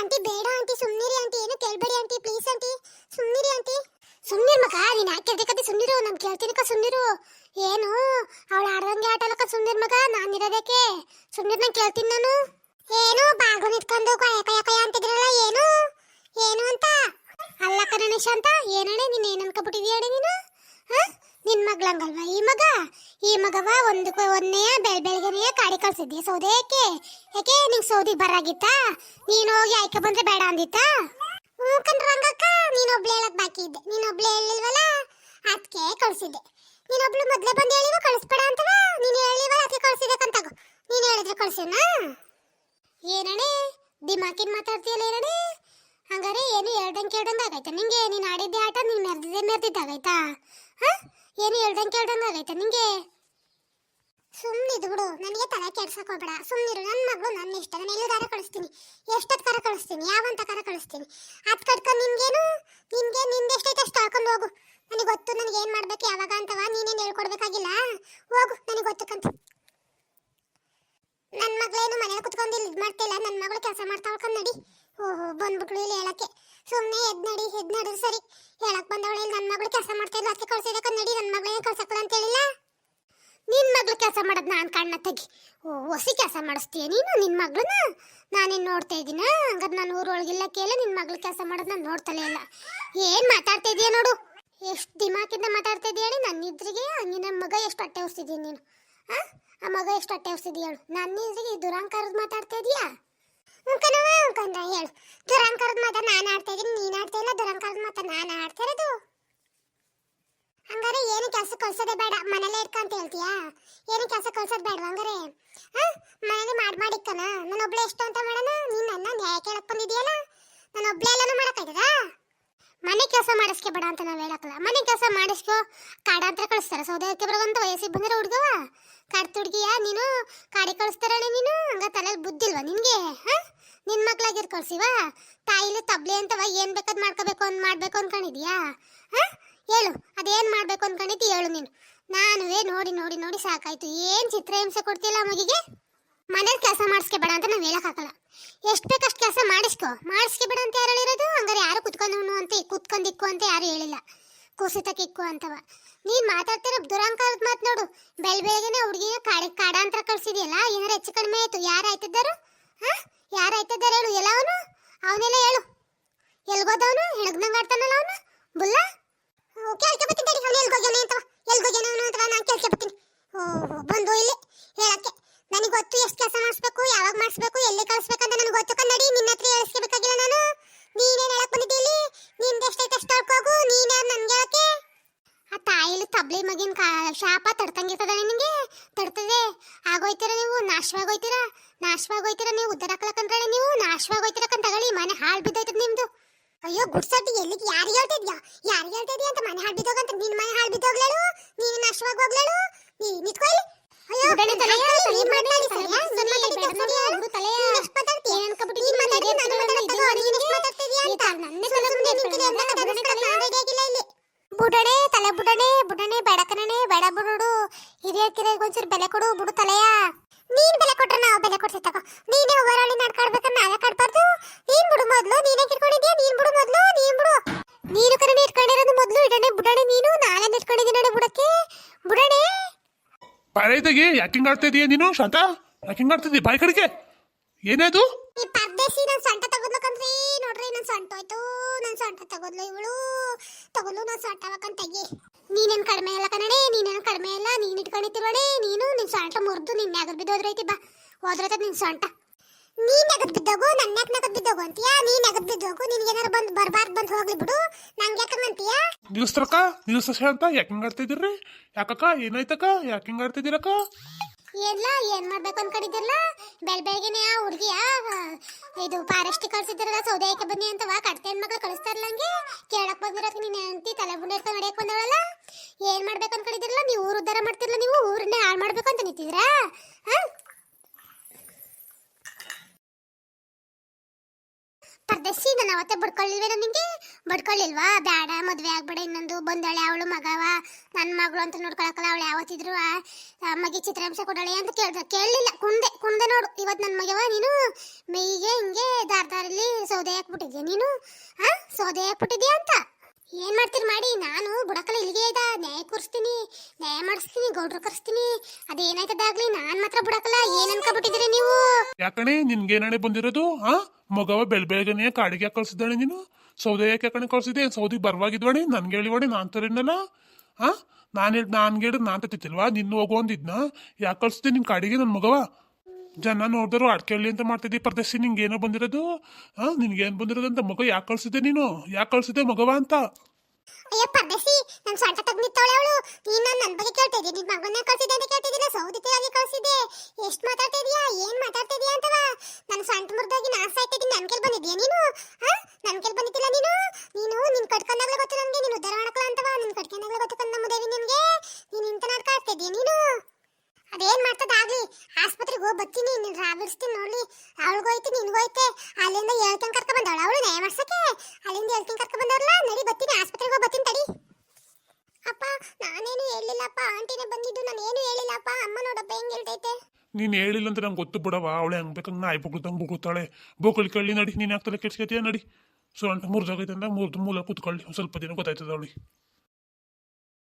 Aunty, ಬೇಡ aunty ಸುಮ್ಮನಿರಿ aunty, ಏನು ಕೇಳಬೇಡಿ ಆಂಟಿ ಪ್ಲೀಸ್ ಆಂಟಿ ಸುಮ್ಮನಿರಿ ಆಂಟಿ. ಸುಮ್ನಿರ್ ಮಗ, ನೀನು ಯಾಕೆ ಕೇಳ್ಬೇಕಂತ ಸುಮ್ಮನಿರು ನಾನು ಕೇಳ್ತೀನಿಕ ಸುಮ್ಮನಿರು ಏನು, ಅವಳು ಆಡ್ದಂಗೆ ಆಟ ಆಡಕ ಸುಮ್ನಿರ್ ಮಗ, ನಾನು ಇರೋದಕ್ಕೆ ಸುಮ್ನಿರ್ ನಾನು ಕೇಳ್ತೀನಿ ನಾನು. ಏನು, ಬಾಗು ನಿಂತ್ಕೊಂಡು ಕಯ ಕಯ ಅಂತಿದ್ರಲ್ಲ ಏನು? ಏನು ಅಂತ? ಅಲ್ಲಕ್ಕ ಕಣೇಶ ಅಂತ? ಏನಣೆ ನೀನು ಏನ್ ಅನ್ಕೊಬಿಟ್ಟಿದೀಯ ನೀನು? ಹಾಂ? ನಿನ್ನ ಮಗ್ಳಂಗಲ್ವ ಈ ಮಗ? ಈ ಮಗವ ಒಂದು ಒಂದನೇ ಬೆಳ್ ಬೆಳಗ್ಗೆನೆಯ ಕಾಡಿ ಕಳ್ಸಿದ್ದೆ. ಸೌದೆಯಕ್ಕೆ ಯಾಕೆ? ನಿಂಗ್ ಸೌದಿ ಬರಾಗಿತ್ತಾ? ನೀನು ಹೋಗಿ ಆಯ್ಕೆ ಬಂದ್ರೆ ಬೇಡ ಅಂದಿತ್ತ? ಹ್ಞೂ ಕಣ್ರಂಗಕ್ಕ ನೀನೊಬ್ಳೆ ಹೇಳಕ್ ಬಾಕಿ ಇದ್ದೆ. ಒಬ್ಳೆ ಹೇಳಿಲ್ವಲ್ಲ? ಅದಕ್ಕೆ ಕಳ್ಸಿದ್ದೆ. ನೀನೊಬ್ಳು ಮೊದಲೇ ಬಂದು ಹೇಳಿವ ಕಳಿಸ್ಬೇಡ ಅಂತವ ನೀನು ಹೇಳಿವಲ್ಲ ಅದಕ್ಕೆ ಕಳ್ಸಿದೆ ಕಂತಾಗು ನೀನು ಹೇಳಿದ್ರೆ ಕಳ್ಸಿನ? ಏನಣೆ? ದಿಮಾಕಿನ ಮಾತಾಡ್ತೀಯಲ್ಲ ಏನಣೆ? ಹಂಗಾರೆ ಏನು ಹೇಳ್ದಂಗೆ ಕೇಳ್ದಂಗೆ ಆಗೈತೆ ನಿಂಗೆ ನೀನು ಆಡಿದ್ದೆ ಆಟ, ನೀನು ಮೆರ್ದಿದ್ದೆ ಮೆರ್ದಿದ್ದಾಗೈತಾ ಹಾಂ? ಏನು ಹೇಳ್ದಂಗೆ ಕೇಳ್ದಂಗೆ ಆಗೈತೆ ನಿಂಗೆ? ಸುಮ್ಮನಿದು ಬಿಡು. ನನಗೆ ತಲೆ ಕೆಡ್ಸಕ್ ಹೋಗ್ಬೇಡ. ಸುಮ್ಮನಿರು ನನ್ನ ಮಗಳು ನನ್ನ ಇಷ್ಟ. ನಾನು ಎಲ್ಲದಾರ ಕಳಿಸ್ತೀನಿ? ಎಷ್ಟೊತ್ತು ಕರ ಕಳಿಸ್ತೀನಿ? ಯಾವಂತ ಕರ ಕಳಿಸ್ತೀನಿ? ಅದು ಕಟ್ಕೊಂಡು ನಿನ್ಗೇನು? ನಿನ್ಗೆ ನಿಂದೆಷ್ಟೈತೆ ಅಷ್ಟು ಹಾಕೊಂಡು ಹೋಗು. ನನಗೆ ಗೊತ್ತು ನನಗೆ ಏನು ಮಾಡಬೇಕು, ಯಾವಾಗ ಅಂತವ. ನೀನೇನು ಹೇಳ್ಕೊಡ್ಬೇಕಾಗಿಲ್ಲ? ಹೋಗು, ನನಗೆ ಗೊತ್ತಕ್ಕಂತ. ನನ್ನ ಮಗಳೇನು ಮನೇಲಿ ಕುತ್ಕೊಂಡು ಇಲ್ಲಿ ಇದು ಮಾಡ್ತಿಲ್ಲ ನನ್ನ ಮಗಳು ಕೆಲಸ ಮಾಡ್ತಾ ಹೋಗ್ಕೊಂಡು ನಡಿ. ಓಹೋ ಬಂದ್ಬಿಟ್ಳು ಇಲ್ಲಿ ಹೇಳಕ್ಕೆ. ಸುಮ್ಮನೆ ಎದ್ ನಡಿ, ಎದ್ ನಡಿದ್ರೆ ಸರಿ. ಹೇಳಕ್ ಬಂದವಳು ಇಲ್ಲಿ. ನನ್ನ ಮಗಳು ಕೆಲಸ ಮಾಡ್ತಾ ಇಲ್ಲ ಅದಕ್ಕೆ ಕಳ್ಸಿದಕ್ಕೆ ನಡಿ. ನನ್ನ ಮಗಳೇನು ಕಳ್ಸಕ್ಕಲ್ಲ ಅಂತ ಹೇಳಿಲ್ಲ? ತೆಗಿ ಓ, ಹೊಸಿ ಕೆಲಸ ಮಾಡಿಸ್ತೀಯ ನೀನು ನಿನ್ ಮಗಳನ್ನ? ನಾನೇನ್ ನೋಡ್ತಾ ಇದ್ದೀನ ಹಂಗಾದ್ರೆ ನಾನು ಊರೊಳಗಿಲ್ಲ ಕೇಳಿ ನಿನ್ನ ಮಗಳ ಕೆಲಸ ಮಾಡೋದು ನಾನು ನೋಡ್ತಲೇ ಇಲ್ಲ. ಏನು ಮಾತಾಡ್ತಾ ಇದೀಯ ನೋಡು? ಎಷ್ಟು ದಿಮಾಕಿಂದ ಮಾತಾಡ್ತಾ ಇದೀಯ ಹೇಳಿ? ನನ್ನ ಇದ್ರಿಗೆ ಹಂಗಿನ ಮಗ ಎಷ್ಟು ಅಟ್ಟೆ ಉರ್ಸಿದೀಯ ನೀನು? ಆ? ಆ ಮಗ ಎಷ್ಟು ಅಟ್ಟೆ ಉರ್ಸಿದೀಯ ಹೇಳು? ನನ್ನ ಇದ್ರಿಗೆ ದುರಾಂಕಾರದ ಮಾತಾಡ್ತಾ ಇದೀಯಾ ಕಣವ ಕಂದ ಹೇಳು. ದುರಾಂಕಾರದ ಮಾತಾ ನಾನು ಆಡ್ತಾ ಇದ್ದೀನಿ, ನೀನು ಆಡ್ತಾ ಇಲ್ಲ? ದುರಾಂಕಾರದ ಮಾತ ನಾನು ಆಡ್ತಾ ಇರೋದು? ಹಂಗಾರೆ ಏನು ಕೆಲಸ ಕಳ್ಸೋದೇ ಬೇಡ. ಮನೇಲೇ ಇರ್ಕ ಅಂತ ಹೇಳ್ತೀಯಾ? ಏನು ಕೆಲಸ ಕಳ್ಸೋದ್ ಬೇಡ ಹಂಗಾರೆ? ಮನೇಲಿ ಮಾಡಿ ಮಾಡಿಕ್ಕನ ನಾನು ಒಬ್ಳೆ ಎಷ್ಟು ಅಂತ ಮಾಡೋಣ? ನೀನು ನನ್ನ ನ್ಯಾಯ ಕೇಳಕ್ ಬಂದಿದ್ಯಲ್ಲ? ನಾನು ಒಬ್ಳೆ ಎಲ್ಲಾನು ಮಾಡಕ್ಕಾಯ್ತದ ಮನೆ ಕೆಲಸ ಮಾಡಿಸ್ಕೆ ಬೇಡ ಅಂತ ನಾವು ಹೇಳಕ್ಕಲ್ಲ. ಮನೆ ಕೆಲಸ ಮಾಡಿಸ್ಕೋ. ಕಾಡಾಂತರ ಅಂತ ಸೌದಕ್ಕೆ ಬರೋಂತ ವಯಸ್ಸಿಗೆ ಬಂದಿರೋ ಹುಡುಗವ ಕಾಡ್ ತುಡ್ಗಿಯ ನೀನು? ಕಾಡಿ ಕಳಿಸ್ತಾರಣ ನೀನು? ಹಂಗ ತಲೆಯಲ್ಲಿ ಬುದ್ಧಿಲ್ವಾ ನಿನಗೆ? ಹಾ? ನಿನ್ನ ಮಕ್ಳಾಗಿರ್ ಕಳ್ಸಿವ ತಾಯಿಲಿ ತಬ್ಲಿ ಅಂತವ ಏನು ಬೇಕಾದ್ ಮಾಡ್ಕೋಬೇಕು ಅಂತ ಮಾಡ್ಬೇಕು ಅನ್ಕೊಂಡಿದ್ಯಾ? ಹಾ? ಹೇಳು, ಅದೇನ್ ಮಾಡಬೇಕು ಅನ್ಕೊಂಡಿದ್ದು ಹೇಳು ನೀನು. ನಾನುವೇ ನೋಡಿ ನೋಡಿ ನೋಡಿ ಸಾಕಾಯ್ತು. ಏನು ಚಿತ್ರಹಿಂಸೆ ಕೊಡ್ತಿಲ್ಲ ಮಗಿಗೆ? ಮನೇಲಿ ಕೆಲಸ ಮಾಡಿಸ್ಕೆ ಬೇಡ ಅಂತ ನಾವು ಹೇಳೋಕ್ಕಾಗಲ್ಲ ಎಷ್ಟು ಬೇಕಷ್ಟು ಕೆಲಸ ಮಾಡಿಸ್ಕೋ? ಮಾಡಿಸ್ಕೆ ಬೇಡ ಅಂತ ಯಾರು ಹೇಳಿರೋದು ಹಂಗಾರೆ ಯಾರು ಕುತ್ಕೊಂಡು ಅಂತ, ಕುತ್ಕೊಂಡಿಕ್ಕು ಅಂತ ಯಾರು ಹೇಳಿಲ್ಲ. ಕುಸಿತಕ್ಕಿಕ್ಕು ಅಂತವ. ನೀನು ಮಾತಾಡ್ತಿರೋ ದುರಂಕಾರದ ಮಾತು ನೋಡು. ಬೆಳ್ ಬೆಳಗ್ಗೆನೆ ಹುಡುಗಿನ ಕಾಡಿ, ಕಾಡಾಂತರ ಕಳ್ಸಿದ್ಯಲ್ಲ, ಏನಾರ ಹೆಚ್ಚು ಕಡಿಮೆ ಆಯಿತು. ಯಾರು ಆಯ್ತಿದ್ದಾರು? ಹಾಂ? ಯಾರು ಆಯ್ತಿದ್ದಾರೆ ಹೇಳು? ಎಲ್ಲ ಅವನು ಅವನೆಲ್ಲ ಹೇಳು. ಆಗೋಯ್ತೀರ ನೀವು? ನಾಶವಾಗೋಯ್ತೀರ ನಾಶವಾಗೋಯ್ತೀರ ನೀವು? ಉದ್ದಾರ ಹಾಕ್ಲಕ್ಕಂದ್ರೆ ನೀವು? ನಾಶವಾಗೋಯ್ತೀರಕ್ಕಂತ ತಗೊಳ್ಳಿ ಮನೆ ಹಾಳು ಬಿದ್ದೋಯ್ತದ ನಿಮ್ದು. ಅಯ್ಯೋ ಗುಡ್ಸಟ್ಟಿ ಎಲ್ಲಿಗೆ ಯಾರು ಹೇಳ್ತಿದ್ಯಾ? ಯಾರು ಹೇಳ್ತಿದ್ಯಾ ಅಂತ ಮನೆ ಹಾಳು ಬಿದ್ದೋಗಂತ? ನಿನ್ ಮನೆ ಹಾಳು ಬಿದ್ದೋಗ್ಲೇಳು? ನೀನು ನಾಶವಾಗಿ ಹೋಗ್ಲೇಳು? ನೀ ನಿಂತ್ಕೊ ಇಲ್ಲಿ ಅಯ್ಯೋ ತಲೆ ಮಾತಾಡಿ ನೀನ್ ಮಾತಾಡಿ? ಏನ್ ಅನ್ಕೊಬಿಟ್ಟಿದ್ಯ? ನೀನ್ ಮಾತಾಡಿ, ನಾನು. ಮಾತಾಡ್ತಿದ್ಯಾ ಅಂತ? ನನ್ನ ನನ್ನೇ ನಿಂತಿದೆ, ಕಡೆ ಆಗಿಲ್ಲ ಇಲ್ಲಿ. ಬುಡಣೆ ತಲೆ ಬುಡಣೆ ಬುಡಣೆ ಬೇಡ ಕಣನೆ ಬೇಡ ಬುಡುಡು ಹಿರಿಯ ಕಿರಿಯರಿಗೆ ಒಂಚೂರು ಬೆಲೆ ಕೊಡು ಬಿಡು ತಲೆಯ. ನೀನ್ ಬೆಲೆ ಕೊಟ್ರೆ ನಾವು ಬೆಲೆ ಕೊಡ್ತೀವಿ ತಗೋ. ನೀನೇ ಓವರಾಳಿ ನಡ್ಕಾಡ್ಬೇಕ ನಾವೇ ಕಾಡ್ಬಾರ್ದು. ನೀನ್ ಬಿಡು ಮೊದ್ಲು ನೀನೇ ಕಿಟ್ಕೊಂಡಿದ್ಯಾ ನೀನ್ ಬಿಡು ಮೊದ್ಲು ನೀನ್ ಬಿಡು. ನೀನು ಕರೆ ಇಟ್ಕೊಂಡಿರೋದು ಮೊದ್ಲು ಇಡಣೆ ಬುಡಣೆ ನೀನು ನಾಳೆ ಇಟ್ಕೊಂಡಿದ್ದೀನಿ ಬುಡಕ್ಕೆ. ಬುಡಣೆ. ಪಾರೈತೆಗೆ ಯಾಕಿಂಗ್ ಆಡ್ತಾ ಇದೀಯ ನೀನು ಶಾಂತ? ಯಾಕಿಂಗ್ ಇದೀಯ? ಬಾಯಿ ಕಡೆಗೆ. ಏನದು ಈ ಪರದೇಶಿ ನನ್ನ ಸೊಂಟ ತಗೋದ್ಲಕಂದ್ರಿ ನೋಡ್ರಿ ನನ್ನ ಸೊಂಟ ಹೋಯ್ತು ನನ್ನ ಸೊಂಟ ತಗೋದ್ಲು ಇವಳು. ತಗೋದ್ಲು ನನ್ನ ಸೊಂಟ ತೆಗಿ. ನೀನೇನ್ ಕಡಿಮೆ ಇಲ್ಲ ಕಣೇ ನೀನೇನ್ ಕಡಿಮೆ ಇಲ್ಲ ನೀನ್ ಇಟ್ಕೊಂಡಿತ್ತಿಲ್ವಣೆ ನೀನು ನಿನ್ ಸೊಂಟ ಮುರಿದು ನಿನ್ ಮ್ಯಾಗದ್ ಬಿದ್ದೋದ್ರೈತಿ ಬಾ. ಹೋದ್ರೈತೆ ನಿನ್ ಸೊಂಟ. ನೀನ್ ನಗದ್ ಬಿದ್ದೋಗು ನನ್ನ ಯಾಕೆ ನಗದ್ ಬಿದ್ದೋಗು ಅಂತೀಯಾ? ನೀನ್ ನಗದ್ ಬಿದ್ದೋಗು ನಿನ್ಗೆ ಏನಾರ ಬಂದ್ ಬರ್ಬಾರ್ದು ಬಂದ್ ಹೋಗ್ಲಿ ಬಿಡು. ನಂಗೆ ಯಾಕಂಗಂತೀಯಾ ನಿಲ್ಸ್ತ್ರಕ್ಕ ಅಂತ ಶಾಂತ ಯಾಕಿಂಗ್ ಆಡ್ತಿದ್ದೀರಿ ಯಾಕಕ್ಕ ಏನಾಯ್ತಕ್ಕ? ಯಾಕೆ ಆಡ್ತಿದ್ದೀರಕ್ಕ? ಎಲ್ಲ ಏನ್ ಮಾಡ್ಬೇಕು ಅಂತ ಬೆಳ್ ಬೆಳಗ್ಗೆನೆ ಆ ಹುಡುಗಿಯ ಇದು ಫಾರೆಸ್ಟ್ ಕಳ್ಸಿದ್ರಲ್ಲ ಸೌದೆ ಬನ್ನಿ ಅಂತವ ಕಡ್ತೆ ಹೆಣ್ಮಕ್ಳು ಕಳಿಸ್ತಾರಲ್ಲ ಹಂಗೆ. ಕೇಳಕ್ ಬಂದಿರೋದಕ್ಕೆ ನೀನ್ ಅಂತಿ ತಲೆ ಬುಂಡೆ ಕಳಿಸಿ ನನ್ನ ಅವತ್ತೆ ಬಡ್ಕೊಳ್ಳಿಲ್ವೇನೋ ನಿಂಗೆ ಬಡ್ಕೊಳ್ಳಿಲ್ವಾ ಬೇಡ ಮದುವೆ ಆಗ್ಬೇಡ ಇನ್ನೊಂದು. ಬಂದಳೆ ಅವಳು ಮಗವ. ನನ್ನ ಮಗಳು ಅಂತ ನೋಡ್ಕೊಳಕಲ್ಲ ಅವಳು ಯಾವತ್ತಿದ್ರು ಮಗೆ ಚಿತ್ರಾಂಶ ಕೊಡಳೆ ಅಂತ ಕೇಳ್ದ, ಕೇಳಲಿಲ್ಲ. ಕುಂದೆ ಕುಂದೆ ನೋಡು. ಇವತ್ತು ನನ್ನ ಮಗವ, ನೀನು ಮೈಗೆ ಹಿಂಗೆ ದಾರದಾರಲ್ಲಿ ಸೌದೆ ಹಾಕ್ಬಿಟ್ಟಿದ್ಯಾ ನೀನು? ಹಾಂ ಸೌದೆ ಹಾಕ್ಬಿಟ್ಟಿದ್ಯಾ ಅಂತ? ಏನ್ ಮಾಡ್ತೀರಿ ಮಾಡಿ? ನಾನು ಬುಡಕಲ್ಲ ಇಲ್ಲಿಗೆ ಇದ್ದ, ನ್ಯಾಯ ಕೂರಿಸ್ತೀನಿ, ನ್ಯಾಯ ಮಾಡಿಸ್ತೀನಿ, ಗೌಡ್ರು ಕರ್ಸ್ತೀನಿ. ಅದೇನಾಯ್ತದಾಗ್ಲಿ ನಾನ್ ಮಾತ್ರ ಬುಡಕಲ್ಲ ಏನ್ ಅನ್ಕೊಬಿಟ್ಟಿದ್ರಿ ನೀವು? ಯಾಕಣೆ ನಿನ್ಗೇನಣೆ ಬಂದಿರೋದು ಹಾ ಮಗವ ಬೆಳ್ ಕಾಡಿಗೆ ಕಳ್ಸಿದ್ದಾಳೆ ನೀನು? ಸೌದೆ ಯಾಕೆ ಕಣೆ ಕಳ್ಸಿದೆ ಸೌದಿ ಬರ್ವಾಗಿದ್ವಾಣಿ, ನನ್ಗೆ ಹೇಳಿವಾಣಿ, ನಾನ್ ನಾನು ಹಾ ನಾನು ಹೇಳಿ, ನಾನು ಹೇಳಿದ್ ನಾನ್ ನಿನ್ನ ಹೋಗು ಅಂದಿದ್ನ? ಯಾಕೆ ಕಳ್ಸಿದೆ ನಿನ್ ಕಾಡಿಗೆ ನನ್ನ ಮಗವ? ಜನ ನೋಡಿದ್ರು ಅಡ್ಕೆಳ್ಳಿ ಅಂತ ಮಾಡ್ತಿದ್ದಿ ಪರದೇಶಿ ನಿಂಗೆ ಏನೋ ಬಂದಿರೋದು? ಹಾ ಏನು ಬಂದಿರೋದು ಅಂತ ಮಗ ಯಾಕೆ ಕಳ್ಸಿದೆ ನೀನು? ಯಾಕೆ ಕಳ್ಸಿದೆ ಮಗವ ಅಂತ? ಅಯ್ಯ ಪರದೇಶಿ ನನ್ನ ಸೊಂಟ ತಗ್ ನಿಂತವಳೆ ಅವಳು. ನೀನು ನನ್ನ ನನ್ ಬಗ್ಗೆ ಕೇಳ್ತಾ ಇದ್ದೀನಿ ನಿನ್ ಮಗನ್ನ ಕಳ್ಸಿದೆ ಅಂತ ಕೇಳ್ತಿದ್ದಿಲ್ಲ ಸೌದಿ ತಿರುಗಿ ಕಳ್ಸಿದ್ದೆ. ಎಷ್ಟ್ ಮಾತಾಡ್ತಾ ಏನು ಮಾತಾಡ್ತಾ ಇದೀಯಾ ಅಂತವ? ನನ್ನ ಸೊಂಟ ಮುರಿದಾಗಿ ನಾನ್ ಸಾಯ್ತಾ ಇದ್ದೀನಿ, ನನ್ ಕೇಳಿ ಬಂದಿದ್ಯಾ ನೀನು? ಹಾಂ ನನ್ನ ಕೇಳಿ ಬಂದಿದ್ದಿಲ್ಲ ನೀನು? ನೀನು ನಿನ್ನ ಕಟ್ಕೊಂಡಾಗಲೇ ಗೊತ್ತು ನನಗೆ, ನೀನು ಉದ್ದಾರ ಮಾಡಕಲ್ಲ ಅಂತವ? ನಿನ್ ಕಟ್ಕೊಂಡಾಗಲೇ ಗೊತ್ತು ಕಂದ ಮುದೇವಿ ನಿನಗೆ? ನೀನು ಇಂತ ನಾಟಕ ಆಡ್ತಾ ನೀನು? ಅದೇನ್ ಮಾಡ್ತದಾಗ್ಲಿ ಆಸ್ಪತ್ರೆಗೆ ಹೋಗಿ ಬರ್ತೀನಿ, ನೀನ್ ರಾಬಿಡ್ಸ್ತೀನಿ ನೋಡ್ಲಿ. ಅವಳಿಗೋಯ್ತು ನಿನ್ಗೋಯ್ತೆ ಅಲ್ಲಿಂದ ಹೇಳ್ತಂಗ್ ಕರ್ಕ ಬಂದವಳ. ಅವಳು ನ್ಯಾಯ ಮಾಡ್ಸಕ್ಕೆ. ಅಲ್ಲಿಂದ ಹೇಳ್ತೀನಿ ಕರ್ಕ ಬಂದವ್ರಲ್ಲ, ನಡಿ ಬರ್ತೀನಿ, ಆಸ್ಪತ್ರೆಗೆ ಹೋಗಿ ಬರ್ತೀನಿ ತಡಿ. ಅಪ್ಪ, ನಾನೇನು ಹೇಳಿಲ್ಲಪ್ಪ. ಆಂಟಿನೇ ಬಂದಿದ್ದು, ನಾನು ಏನು ಹೇಳಿಲ್ಲಪ್ಪ. ಅಮ್ಮ ನೋಡಪ್ಪ, ಹೆಂಗ್ ಹೇಳ್ತೈತೆ? ನೀನು ಹೇಳಿಲ್ಲ ಅಂತ ನಂಗೆ ಗೊತ್ತು ಬಿಡವ ಅವಳೆ ಹಂಗೆ ಬೇಕಂಗೆ ನಾಯಿ ಬುಗ್ಳುತ್ತಂಗೆ ಬುಗ್ಳುತ್ತಾಳೆ ಬೋಕಳಿ ಕಳ್ಳಿ ನಡಿ, ನೀನು ಯಾಕೆ ತಲೆ ಕೆಡ್ಸ್ಕೊತೀಯ? ನಡಿ. ಸೊಂಟ ಮುರಿದೋಗೈತೆ ಅಂತ ಮುರಿದು ಮೂಲ ಕೂತ್ಕೊಳ್ಳಿ. ಸ್ವಲ್ಪ ದಿನ ಗೊತ್ತಾಯ್ತದ ಅವಳಿಗೆ.